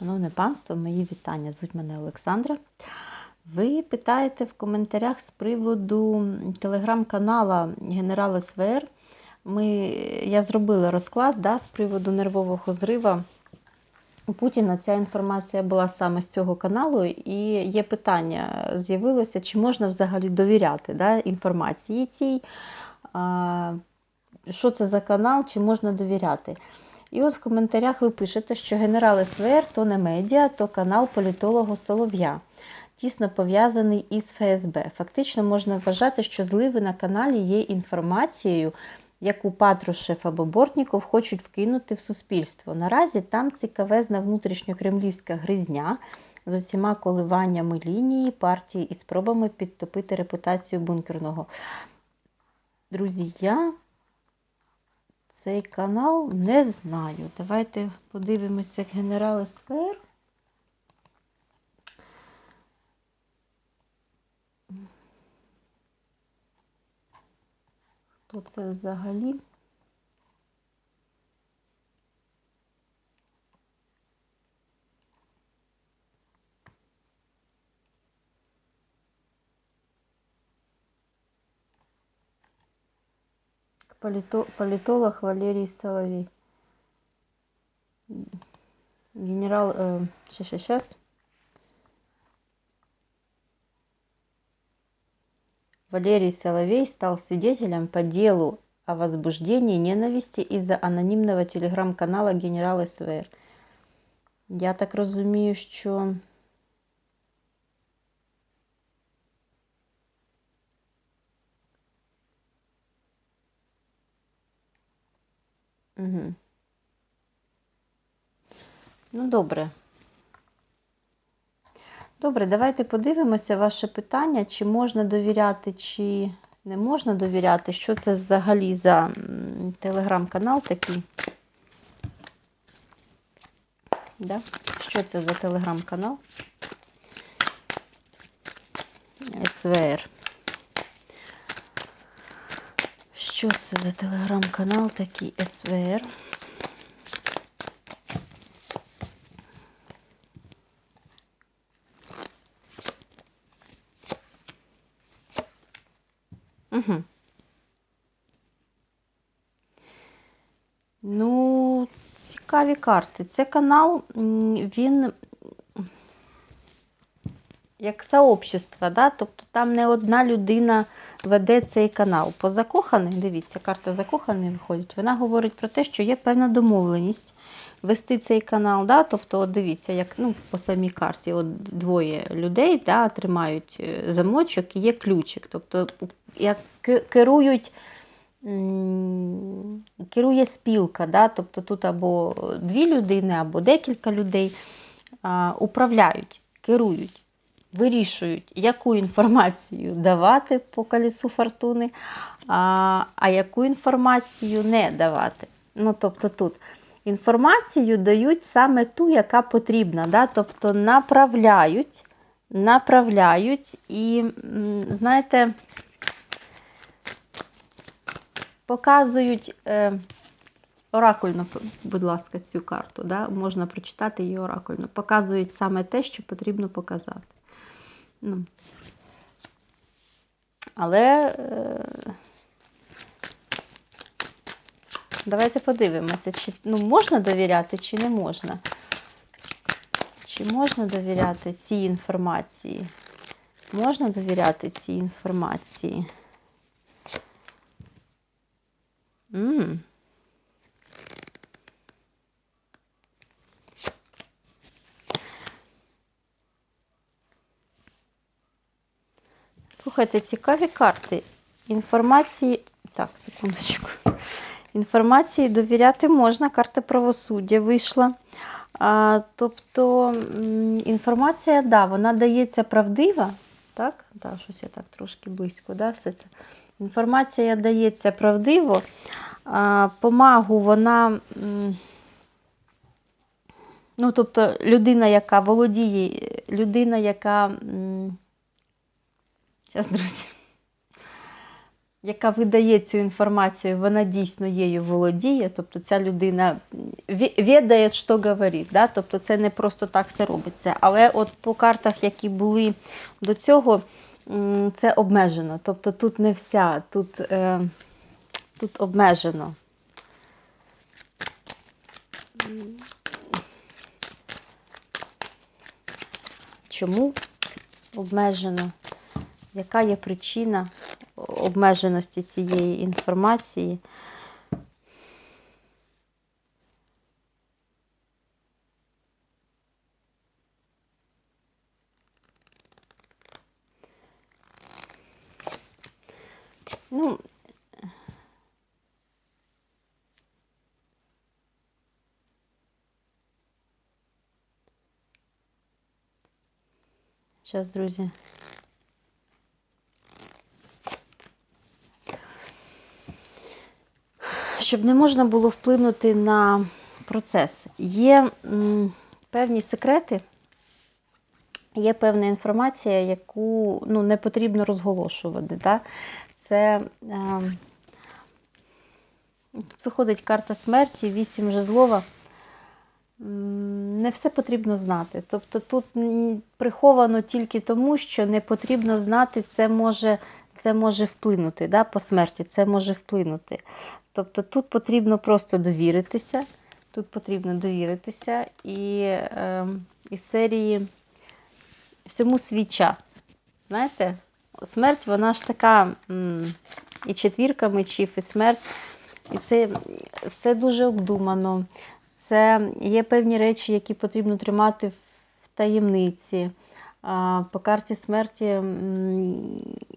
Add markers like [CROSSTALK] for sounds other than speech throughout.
Шановне панство, мої вітання. Звуть мене Олександра. Ви питаєте в коментарях з приводу телеграм-канала Генерал СВР. Ми, я зробила розклад да, з приводу нервового зрива. У Путіна ця інформація була саме з цього каналу, і є питання, з'явилося, чи можна взагалі довіряти да, інформації цій, а, що це за канал, чи можна довіряти. І от в коментарях ви пишете, що генерал СВР то не медіа, то канал політолога Солов'я, тісно пов'язаний із ФСБ. Фактично можна вважати, що зливи на каналі є інформацією, яку Патрушев або Бортніков хочуть вкинути в суспільство. Наразі там цікавезна внутрішньокремлівська гризня з усіма коливаннями лінії партії і спробами підтопити репутацію бункерного. Друзі, я цей канал не знаю. Давайте подивимося генерал СФР. Хто це взагалі? Политолог Валерий Соловей. Генерал... Э, сейчас, сейчас, сейчас. Валерий Соловей стал свидетелем по делу о возбуждении ненависти из-за анонимного телеграм-канала Генерал СВР. Я так розумію, що Угу. Ну, добре. Добре, давайте подивимося ваше питання, чи можна довіряти, чи не можна довіряти. Що це взагалі за телеграм-канал такий? Да? Що це за телеграм-канал? СВР. Що це за телеграм-канал такий СВР? Угу. Ну, цікаві карти. Це канал, він як сообщество, да? тобто там не одна людина веде цей канал. По закоханих, дивіться, карта закоханих виходить, вона говорить про те, що є певна домовленість вести цей канал. Да? Тобто, от дивіться, як ну, по самій карті от двоє людей да, тримають е, замочок і є ключик. Тобто, як керують. Керує спілка, да? тобто тут або дві людини, або декілька людей а, управляють, керують вирішують, яку інформацію давати по колесу фортуни, а, а яку інформацію не давати. Ну, тобто тут інформацію дають саме ту, яка потрібна. Да? Тобто направляють, направляють і, знаєте, показують. Е, Оракульно, будь ласка, цю карту. Да? Можна прочитати її оракульно. Показують саме те, що потрібно показати. Ну. Але е... давайте подивимося, чи ну, можна довіряти, чи не можна. Чи можна довіряти цій інформації? Можна довіряти цій інформації? М -м. Слухайте, цікаві карти. Інформації. Так, секундочку. Інформації довіряти можна, карта правосуддя вийшла. А, Тобто інформація, да, вона дається правдива. Так, да, щось я так трошки близько, да, все це. Інформація дається правдиво. А, Помагу вона. Ну, тобто, людина, яка володіє, людина, яка Зараз, друзі. яка видає цю інформацію, вона дійсно її володіє, тобто ця людина ві- відає, що говорить. Да? Тобто це не просто так все робиться. Але от по картах, які були до цього, це обмежено. Тобто тут не вся, тут, е, тут обмежено. Чому обмежено? Яка є причина обмеженості цієї інформації? Ну, зараз, друзі. Щоб не можна було вплинути на процес. Є м, певні секрети, є певна інформація, яку ну, не потрібно розголошувати. Да? Це е, тут виходить карта смерті, вісім жезлова. Не все потрібно знати. Тобто тут приховано тільки тому, що не потрібно знати, це може, це може вплинути да, по смерті, це може вплинути. Тобто тут потрібно просто довіритися. Тут потрібно довіритися і е, із серії всьому свій час. Знаєте, смерть, вона ж така і четвірка мечів, і смерть. І це все дуже обдумано. Це є певні речі, які потрібно тримати в таємниці. По карті смерті,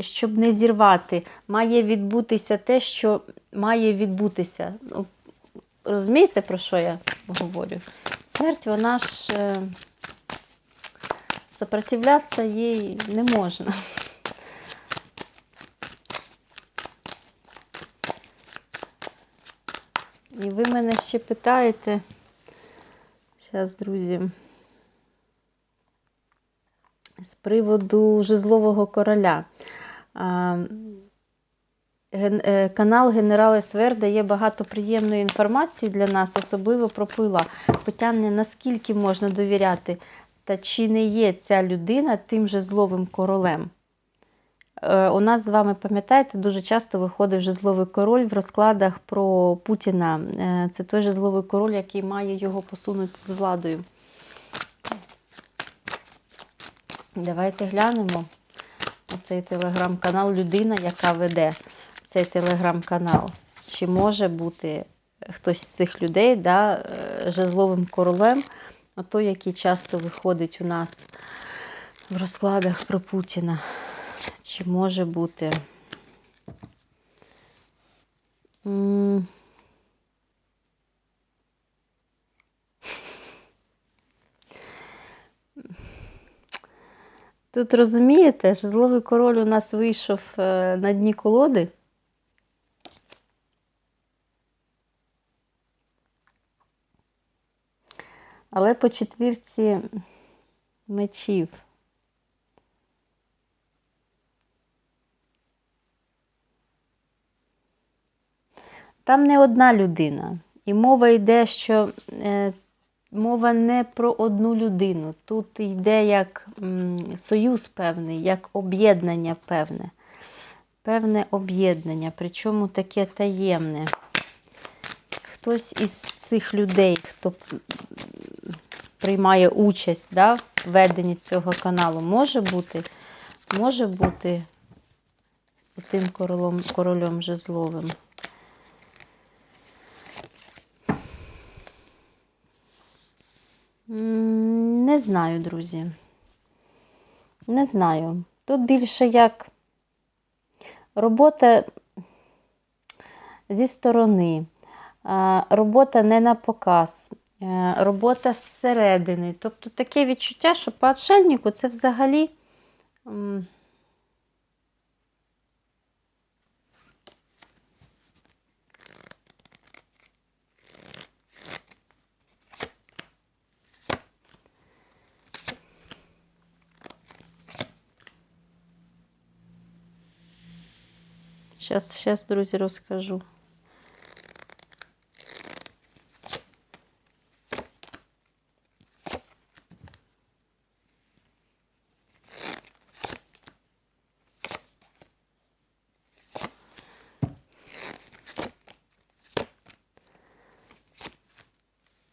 щоб не зірвати, має відбутися те, що має відбутися. Ну, Розумієте, про що я говорю? Смерть, вона ж е, сопротивлятися їй не можна. І ви мене ще питаєте. Зараз, друзі. З приводу жезлового короля. Е, Канал Генерал СВР дає багато приємної інформації для нас, особливо про пила. Питання, наскільки можна довіряти, та чи не є ця людина тим же зловим королем? Е, У нас з вами, пам'ятаєте, дуже часто виходить жезловий король в розкладах про Путіна. Е, Це той жезловий король, який має його посунути з владою. Давайте глянемо цей телеграм-канал Людина, яка веде цей телеграм-канал. Чи може бути хтось з цих людей да, е, жезловим королем, ото який часто виходить у нас в розкладах про Путіна. Чи може бути? Тут розумієте, жезловий король у нас вийшов е, на дні колоди. Але по четвірці мечів. Там не одна людина. І мова йде, що е, мова не про одну людину. Тут йде як союз певний, як об'єднання певне. Певне об'єднання, причому таке таємне. Хтось із цих людей, хто приймає участь да, в веденні цього каналу, може бути, може бути тим королем, королем жезловим. М, Не знаю, друзі. Не знаю. Тут більше як робота зі сторони, робота не на показ, е, робота зсередини. Тобто таке відчуття, що по отшельнику це взагалі. Щас, щас, друзі, розкажу.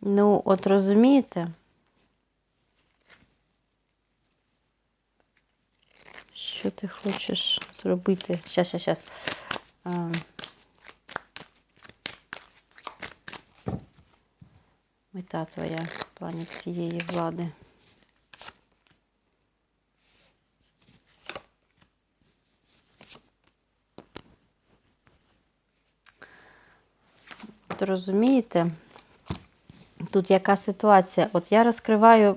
Ну, от розумієте? Що ти хочеш зробити? Щас, щас, щас. Мета твоя в плані цієї влади. Розумієте? Тут яка ситуація? От я розкриваю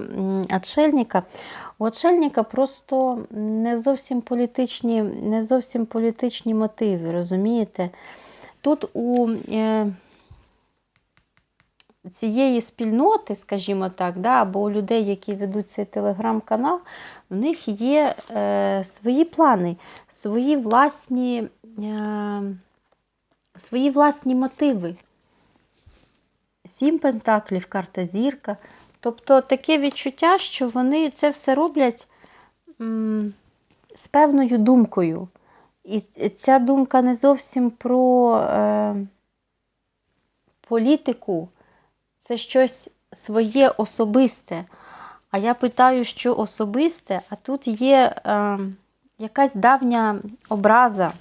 отшельника. У отшельника просто не зовсім політичні, не зовсім політичні мотиви, розумієте? Тут у е, цієї спільноти, скажімо так, да, або у людей, які ведуть цей телеграм-канал, в них є е, свої плани, свої власні, е, свої власні мотиви. Сім пентаклів, карта зірка. Тобто таке відчуття, що вони це все роблять м, з певною думкою. І ця думка не зовсім про е, політику, це щось своє особисте. А я питаю, що особисте, а тут є е, якась давня образа.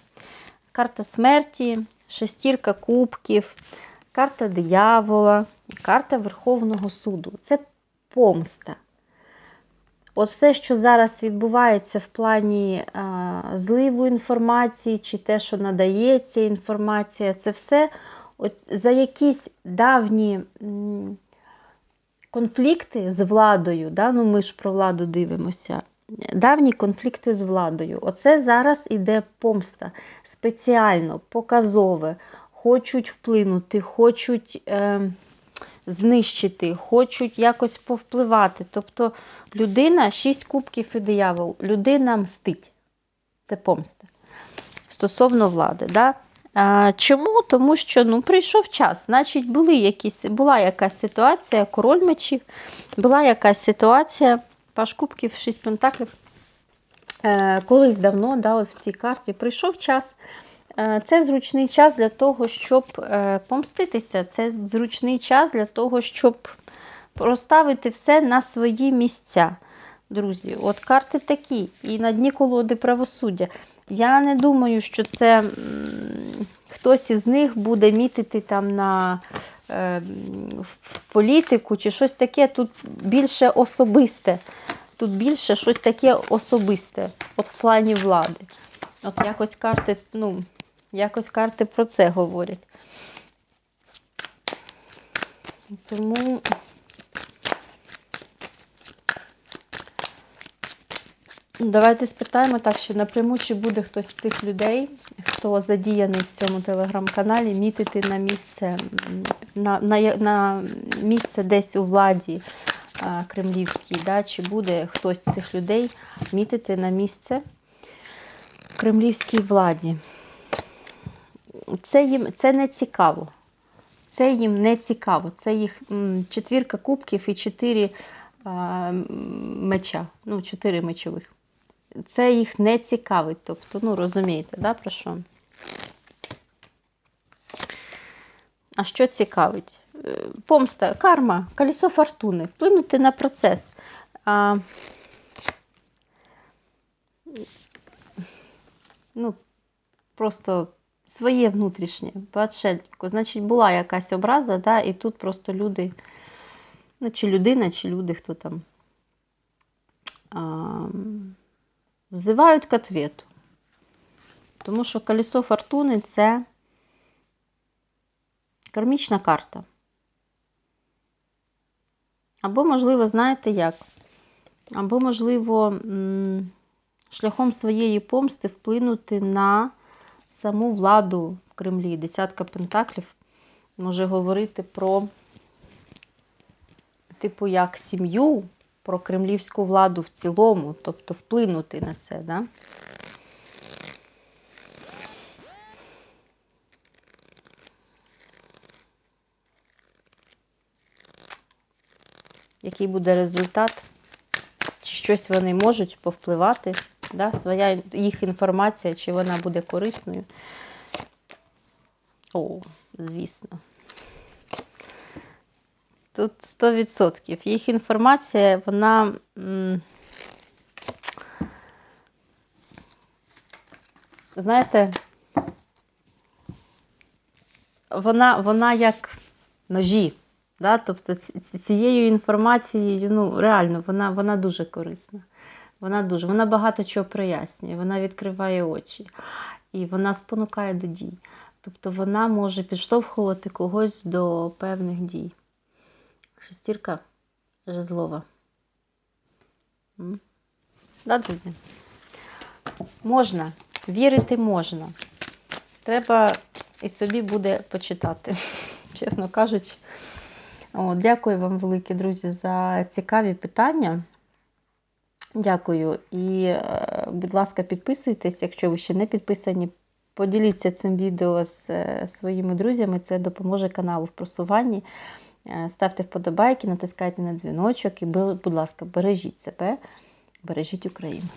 Карта смерті, шестірка кубків, карта диявола, карта Верховного суду. Це помста. От все, що зараз відбувається в плані а, зливу інформації, чи те, що надається інформація, це все от за якісь давні конфлікти з владою. Да? Ну, ми ж про владу дивимося. Давні конфлікти з владою. Оце зараз іде помста спеціально, показове. Хочуть вплинути, хочуть е, знищити, хочуть якось повпливати. Тобто людина, шість кубків і диявол, людина мстить. Це помста. Стосовно влади. Да? А, чому? Тому що ну, прийшов час. Значить, були якісь, була якась ситуація, король мечів, була якась ситуація, паш кубків, шість пентаклів. Е, колись давно, да, от в цій карті, прийшов час. Е, Це зручний час для того, щоб е, помститися. Це зручний час для того, щоб розставити все на свої місця. Друзі, от карти такі, і на дні колоди правосуддя. Я не думаю, що це хтось із них буде мітити там на е, в політику чи щось таке. Тут більше особисте. Тут більше щось таке особисте, от в плані влади. От якось карти, ну, якось карти про це говорять. Тому давайте спитаємо так, що напряму, чи буде хтось з цих людей, хто задіяний в цьому телеграм-каналі, мітити на місце, на, на, на місце десь у владі а, кремлівській, да, чи буде хтось з цих людей мітити на місце кремлівській владі. Це їм це не цікаво. Це їм не цікаво. Це їх четвірка кубків і чотири меча. Ну, чотири мечових. Це їх не цікавить. Тобто, ну, розумієте, да, про що? А що цікавить? Е, Помста, карма, колесо фортуни, вплинути на процес. А, ну, просто своє внутрішнє, по. Значить, була якась образа, да, і тут просто люди, ну, чи людина, чи люди, хто там, а, взивають к. Тому що колесо фортуни це кармічна карта. Або, можливо, знаєте як? Або, можливо, шляхом своєї помсти вплинути на саму владу в Кремлі, десятка пентаклів, може говорити про, типу, як сім'ю, про кремлівську владу в цілому, тобто вплинути на це, да? Який буде результат? Чи щось вони можуть повпливати? Да? своя їх інформація, чи вона буде корисною. О, звісно. Тут 100%. Їх інформація, вона. Знаєте, вона, вона як ножі. Да? Тобто ці- ці- цією інформацією, ну, реально, вона, вона дуже корисна. Вона дуже, вона багато чого прояснює, вона відкриває очі і вона спонукає до дій. Тобто вона може підштовхувати когось до певних дій. Шестірка жезлова. Да, друзі? Можна, вірити можна. Треба і собі буде почитати, [LAUGHS] чесно кажучи. О, дякую вам, великі друзі, за цікаві питання. Дякую. І, е, будь ласка, підписуйтесь, якщо ви ще не підписані. Поділіться цим відео з е, своїми друзями, це допоможе каналу в просуванні. Е, Ставте вподобайки, натискайте на дзвіночок і, будь ласка, бережіть себе, бережіть Україну.